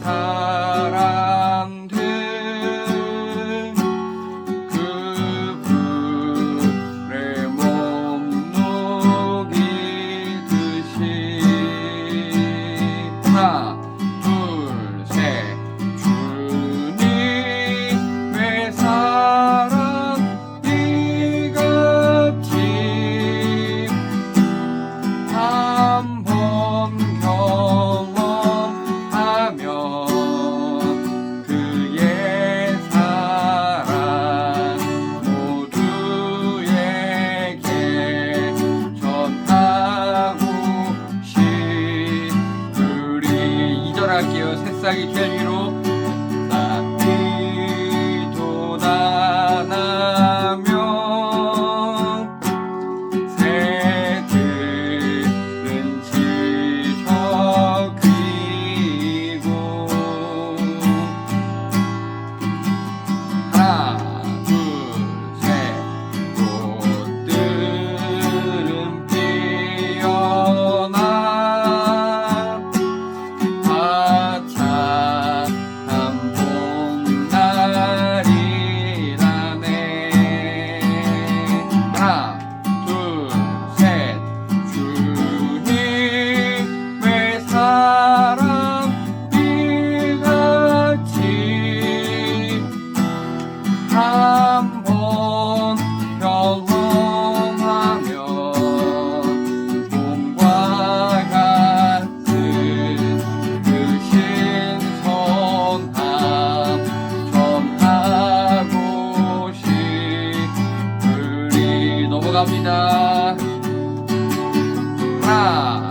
위 할게요. 새싹이 jel리로 한번 경험하면 봄과 같은 그 신선함 전하고 싶으리. 넘어갑니다. 하나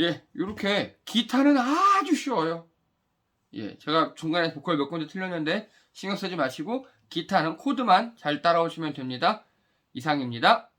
예, 이렇게 기타는 아주 쉬워요. 예, 제가 중간에 보컬 몇 군데 틀렸는데 신경 쓰지 마시고 기타는 코드만 잘 따라오시면 됩니다. 이상입니다.